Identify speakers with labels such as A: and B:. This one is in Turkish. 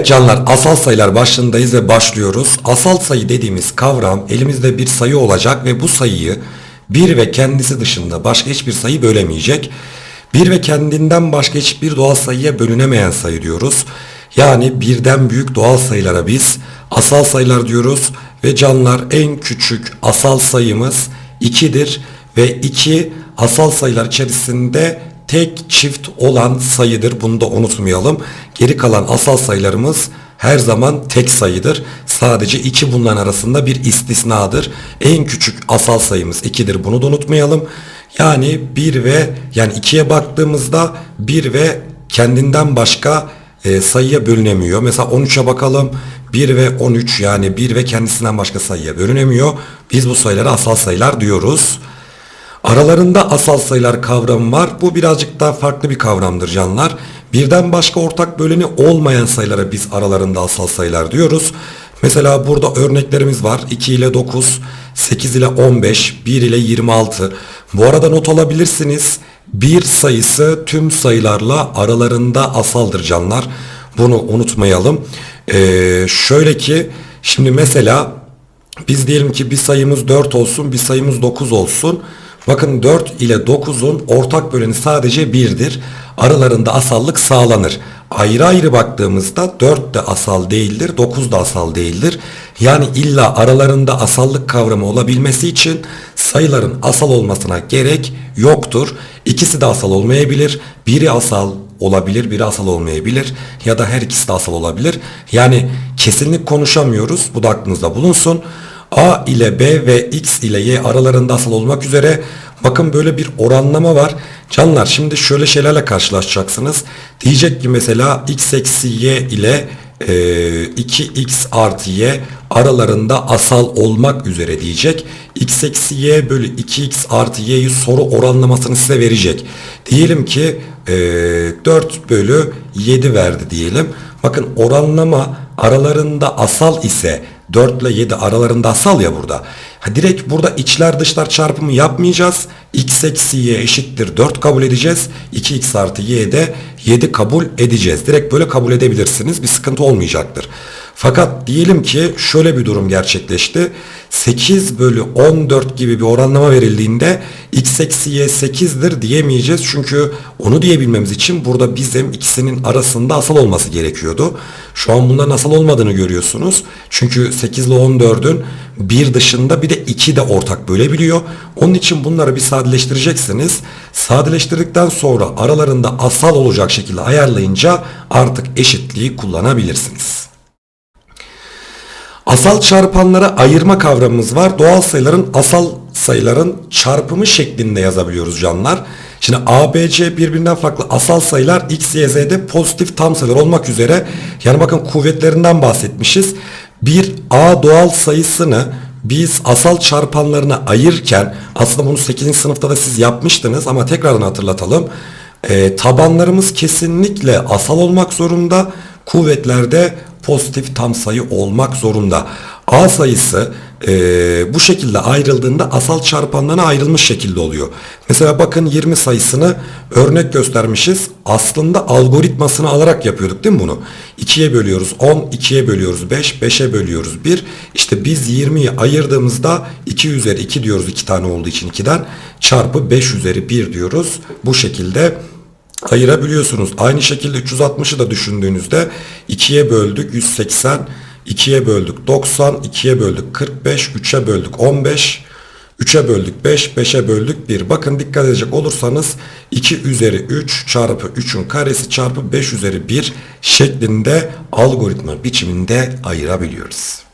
A: Evet canlar asal sayılar başlığındayız ve başlıyoruz. Asal sayı dediğimiz kavram elimizde bir sayı olacak ve bu sayıyı bir ve kendisi dışında başka hiçbir sayı bölemeyecek. Bir ve kendinden başka hiçbir doğal sayıya bölünemeyen sayı diyoruz. Yani birden büyük doğal sayılara biz asal sayılar diyoruz ve canlar en küçük asal sayımız 2'dir ve 2 asal sayılar içerisinde tek çift olan sayıdır. Bunu da unutmayalım. Geri kalan asal sayılarımız her zaman tek sayıdır. Sadece iki bunların arasında bir istisnadır. En küçük asal sayımız 2'dir. Bunu da unutmayalım. Yani 1 ve yani 2'ye baktığımızda 1 ve kendinden başka e, sayıya bölünemiyor. Mesela 13'e bakalım. 1 ve 13 yani 1 ve kendisinden başka sayıya bölünemiyor. Biz bu sayılara asal sayılar diyoruz. Aralarında asal sayılar kavramı var. Bu birazcık daha farklı bir kavramdır canlar. Birden başka ortak böleni olmayan sayılara biz aralarında asal sayılar diyoruz. Mesela burada örneklerimiz var. 2 ile 9, 8 ile 15, 1 ile 26. Bu arada not alabilirsiniz. Bir sayısı tüm sayılarla aralarında asaldır canlar. Bunu unutmayalım. Ee, şöyle ki şimdi mesela biz diyelim ki bir sayımız 4 olsun, bir sayımız 9 olsun. Bakın 4 ile 9'un ortak böleni sadece 1'dir. Aralarında asallık sağlanır. Ayrı ayrı baktığımızda 4 de asal değildir, 9 da asal değildir. Yani illa aralarında asallık kavramı olabilmesi için sayıların asal olmasına gerek yoktur. İkisi de asal olmayabilir. Biri asal olabilir, biri asal olmayabilir ya da her ikisi de asal olabilir. Yani kesinlik konuşamıyoruz. Bu da aklınızda bulunsun. A ile B ve X ile Y aralarında asal olmak üzere bakın böyle bir oranlama var. Canlar şimdi şöyle şeylerle karşılaşacaksınız. Diyecek ki mesela X eksi Y ile e, 2X artı Y aralarında asal olmak üzere diyecek. X eksi Y bölü 2X artı Y'yi soru oranlamasını size verecek. Diyelim ki e, 4 bölü 7 verdi diyelim. Bakın oranlama aralarında asal ise 4 ile 7 aralarında asal ya burada. Ha, direkt burada içler dışlar çarpımı yapmayacağız. x eksi y eşittir 4 kabul edeceğiz. 2x artı y de 7 kabul edeceğiz. Direkt böyle kabul edebilirsiniz. Bir sıkıntı olmayacaktır. Fakat diyelim ki şöyle bir durum gerçekleşti. 8 bölü 14 gibi bir oranlama verildiğinde x eksi y 8'dir diyemeyeceğiz. Çünkü onu diyebilmemiz için burada bizim ikisinin arasında asal olması gerekiyordu. Şu an bunların asal olmadığını görüyorsunuz. Çünkü 8 ile 14'ün bir dışında bir de 2 de ortak bölebiliyor. Onun için bunları bir sadeleştireceksiniz. Sadeleştirdikten sonra aralarında asal olacak şekilde ayarlayınca artık eşitliği kullanabilirsiniz. Asal çarpanlara ayırma kavramımız var. Doğal sayıların asal sayıların çarpımı şeklinde yazabiliyoruz canlar. Şimdi A, B, C birbirinden farklı asal sayılar X, Y, Z'de pozitif tam sayılar olmak üzere yani bakın kuvvetlerinden bahsetmişiz. Bir A doğal sayısını biz asal çarpanlarına ayırırken aslında bunu 8. sınıfta da siz yapmıştınız ama tekrardan hatırlatalım. E, tabanlarımız kesinlikle asal olmak zorunda. Kuvvetlerde pozitif tam sayı olmak zorunda. A sayısı e, bu şekilde ayrıldığında asal çarpanlarına ayrılmış şekilde oluyor. Mesela bakın 20 sayısını örnek göstermişiz. Aslında algoritmasını alarak yapıyorduk değil mi bunu? 2'ye bölüyoruz 10, 2'ye bölüyoruz 5, 5'e bölüyoruz 1. İşte biz 20'yi ayırdığımızda 2 üzeri 2 diyoruz 2 tane olduğu için 2'den çarpı 5 üzeri 1 diyoruz. Bu şekilde ayırabiliyorsunuz. Aynı şekilde 360'ı da düşündüğünüzde 2'ye böldük 180, 2'ye böldük 90, 2'ye böldük 45, 3'e böldük 15, 3'e böldük 5, 5'e böldük 1. Bakın dikkat edecek olursanız 2 üzeri 3 çarpı 3'ün karesi çarpı 5 üzeri 1 şeklinde algoritma biçiminde ayırabiliyoruz.